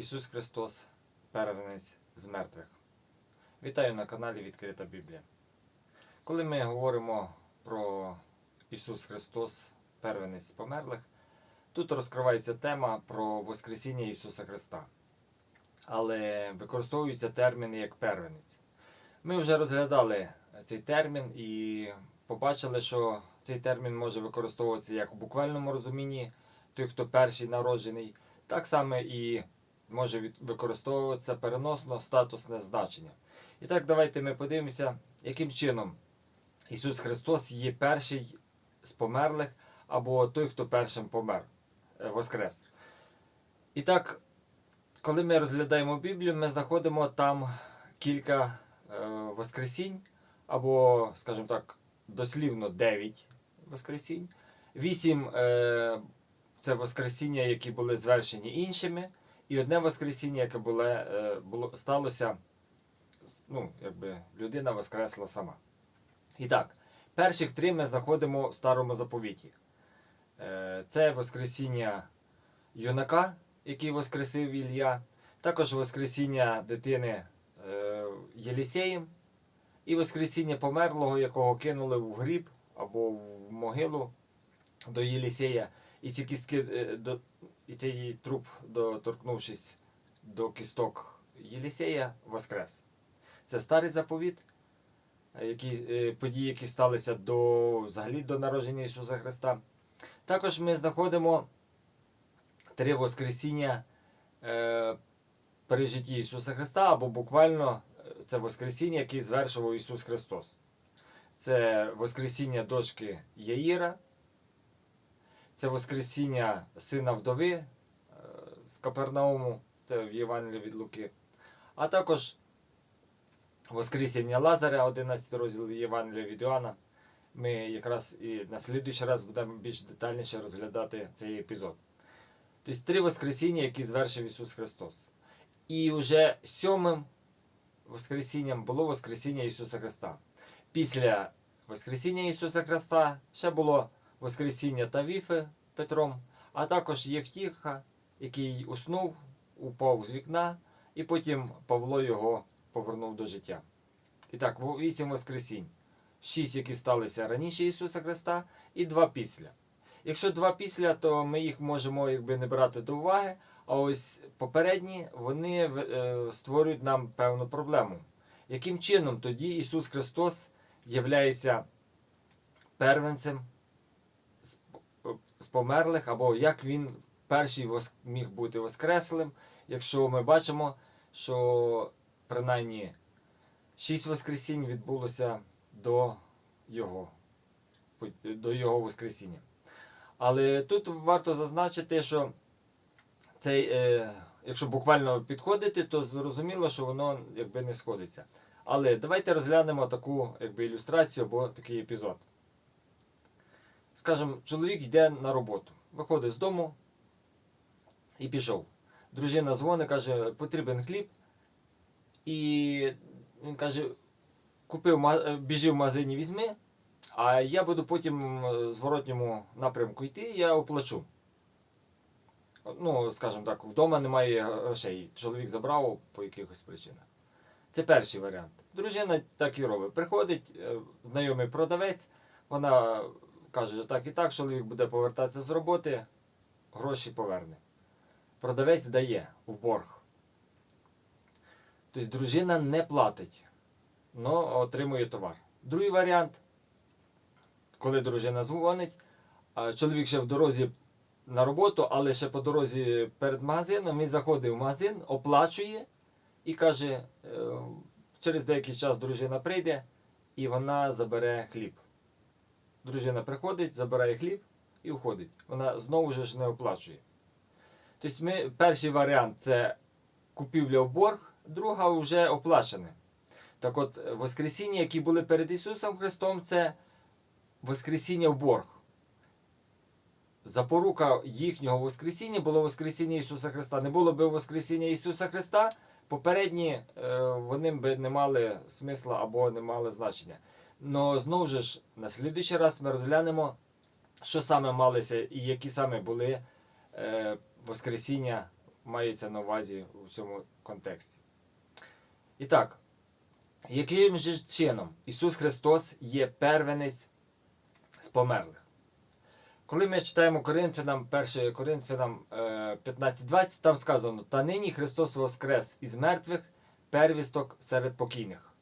Ісус Христос, первенець з мертвих. Вітаю на каналі Відкрита Біблія. Коли ми говоримо про Ісус Христос, первенець з померлих, тут розкривається тема про Воскресіння Ісуса Христа. Але використовуються терміни як первенець. Ми вже розглядали цей термін і побачили, що цей термін може використовуватися як у буквальному розумінні, той, хто перший народжений, так само і може використовуватися переносно статусне значення. І так, давайте ми подивимося, яким чином Ісус Христос є перший з померлих, або той, хто першим помер, е, воскрес. І так, коли ми розглядаємо Біблію, ми знаходимо там кілька е, воскресінь, або, скажімо так, дослівно 9 воскресінь. Вісім е, це воскресіння, які були звершені іншими, і одне воскресіння, яке було, е, було, сталося, ну, якби людина воскресла сама. І так, перших три ми знаходимо в старому заповіті. Е, Це Воскресіння юнака, який воскресив Ілля, також Воскресіння дитини е, Єлісеєм, і Воскресіння померлого, якого кинули в гріб або в могилу до Єлісея. І ці кістки, і цей труп, доторкнувшись до кісток Єлісея, воскрес. Це старий заповіт, е, які, е, події, які сталися до, взагалі до народження Ісуса Христа. Також ми знаходимо три Воскресіння е, при житті Ісуса Христа, або буквально е, це Воскресіння, яке звершував Ісус Христос. Це Воскресіння дочки Яїра, це Воскресіння сина вдови е, з Капернауму, це в Євангелії від Луки, а також Воскресіння Лазаря, 11 розділ Євангелія від Іоанна. Ми якраз і на слідуючий раз будемо більш детальніше розглядати цей епізод. Тобто три Воскресіння, які звершив Ісус Христос. І вже сьомим Воскресінням було Воскресіння Ісуса Христа. Після Воскресіння Ісуса Христа ще було Воскресіння Тавіфи Петром, а також Євтіха, який уснув, упав з вікна, і потім Павло його повернув до життя. І так, вісім Воскресінь. Шість, які сталися раніше Ісуса Христа, і два після. Якщо два після, то ми їх можемо якби не брати до уваги. А ось попередні вони е, створюють нам певну проблему. Яким чином тоді Ісус Христос являється первенцем померлих, або як Він перший вос- міг бути воскреслим, якщо ми бачимо, що принаймні шість воскресінь відбулося до Його, до Його Воскресіння. Але тут варто зазначити, що цей, е, якщо буквально підходити, то зрозуміло, що воно якби не сходиться. Але давайте розглянемо таку якби, ілюстрацію або такий епізод. Скажімо, чоловік йде на роботу, виходить з дому і пішов. Дружина дзвонить, каже, потрібен хліб. І він каже, купив, е, біжи в магазині, візьми, а я буду потім е, в зворотньому напрямку йти, я оплачу. Ну, скажімо так, вдома немає грошей. Чоловік забрав по якихось причинах. Це перший варіант. Дружина так і робить. Приходить е, знайомий продавець, вона каже, так і так, чоловік буде повертатися з роботи, гроші поверне. Продавець дає в борг. Тобто дружина не платить, але отримує товар. Другий варіант, коли дружина дзвонить, чоловік ще в дорозі на роботу, але ще по дорозі перед магазином він заходить в магазин, оплачує і каже, е, через деякий час дружина прийде і вона забере хліб. Дружина приходить, забирає хліб і уходить. Вона знову ж не оплачує. Тобто ми, перший варіант це купівля в борг, друга вже оплачене. Так от, Воскресіння, які були перед Ісусом Христом, це Воскресіння в борг. Запорука їхнього Воскресіння було Воскресіння Ісуса Христа. Не було б Воскресіння Ісуса Христа, попередні е, вони б не мали смисла або не мали значення. Но знову ж, на слідуючий раз ми розглянемо, що саме малися і які саме були е, Воскресіння мається на увазі у цьому контексті. І так, яким же чином Ісус Христос є первенець з померлих? Коли ми читаємо Коринфянам, 1 Коринфянам е, 15.20, там сказано: Та нині Христос воскрес із мертвих, первісток серед покійних.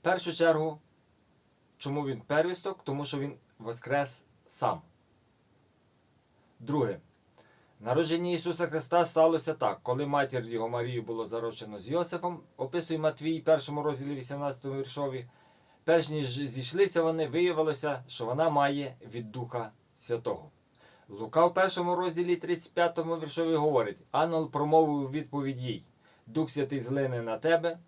В першу чергу, чому він первісток? Тому що він воскрес сам. Друге. Народження Ісуса Христа сталося так, коли матір його Марію було заручено з Йосифом, описує Матвій в першому розділі 18 віршові. Перш ніж зійшлися вони, виявилося, що вона має від Духа Святого. Лука в першому розділі 35 віршові говорить: Ангел промовив відповідь їй: Дух Святий злине на тебе,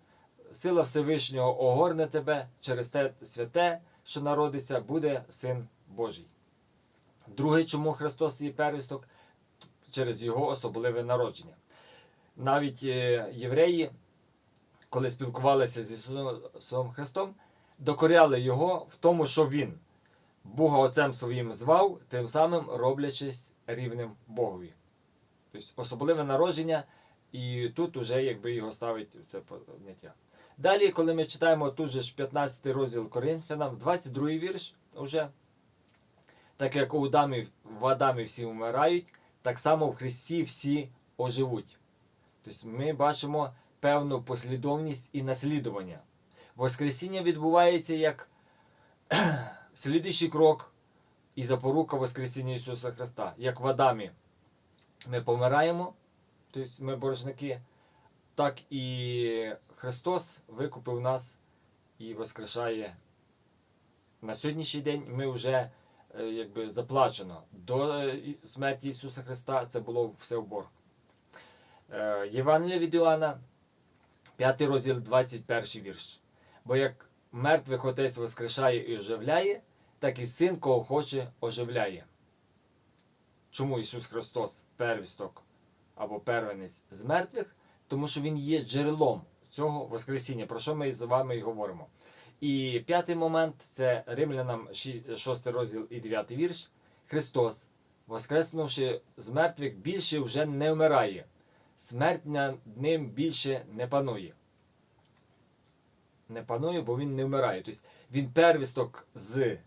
сила Всевишнього огорне тебе, через те святе, що народиться, буде Син Божий. Друге, чому Христос є первісток? через його особливе народження. Навіть е, євреї, коли спілкувалися з Ісусом Христом, докоряли Його в тому, що Він Бога Отцем своїм звав, тим самим роблячись рівним Богові. Тобто особливе народження, і тут уже якби його ставить це поняття. Далі, коли ми читаємо тут же ж 15 розділ Коринфянам, 22 вірш, уже, так як у Адамі, в Адамі всі вмирають, так само в Христі всі оживуть. Тобто ми бачимо певну послідовність і наслідування. Воскресіння відбувається як слідуючий крок і запорука Воскресіння Ісуса Христа. Як в Адамі ми помираємо, тобто ми боржники, так і Христос викупив нас і воскрешає. На сьогоднішній день ми вже е, якби заплачено. До е, смерті Ісуса Христа це було все в борг. Е, Євангелія від Іоанна, 5 розділ, 21 вірш. Бо як мертвих отець воскрешає і оживляє, так і син, кого хоче, оживляє. Чому Ісус Христос первісток або первенець з мертвих? Тому що Він є джерелом цього Воскресіння, про що ми з вами і говоримо. І п'ятий момент це Римлянам 6 розділ і 9 вірш. Христос, воскреснувши з мертвих, більше вже не вмирає. Смерть над ним більше не панує. Не панує, бо він не вмирає. Тобто він первісток з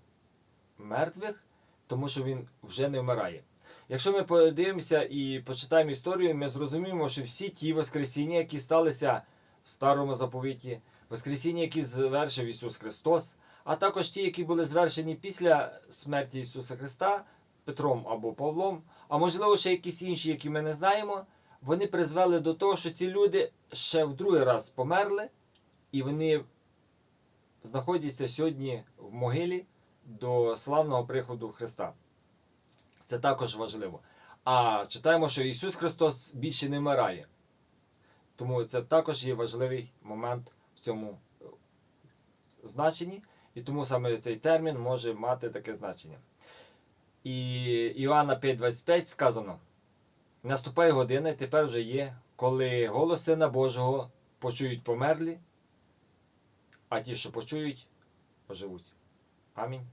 мертвих, тому що він вже не вмирає. Якщо ми подивимося і почитаємо історію, ми зрозуміємо, що всі ті Воскресіння, які сталися в Старому заповіті, Воскресіння, які звершив Ісус Христос, а також ті, які були звершені після смерті Ісуса Христа Петром або Павлом, а можливо ще якісь інші, які ми не знаємо, вони призвели до того, що ці люди ще в другий раз померли, і вони знаходяться сьогодні в могилі до славного приходу Христа. Це також важливо. А читаємо, що Ісус Христос більше не вмирає. Тому це також є важливий момент в цьому е, значенні, і тому саме цей термін може мати таке значення. І Іоанна 5,25 сказано: наступає година, і тепер вже є, коли голос Сина Божого почують померлі, а ті, що почують, оживуть. Амінь.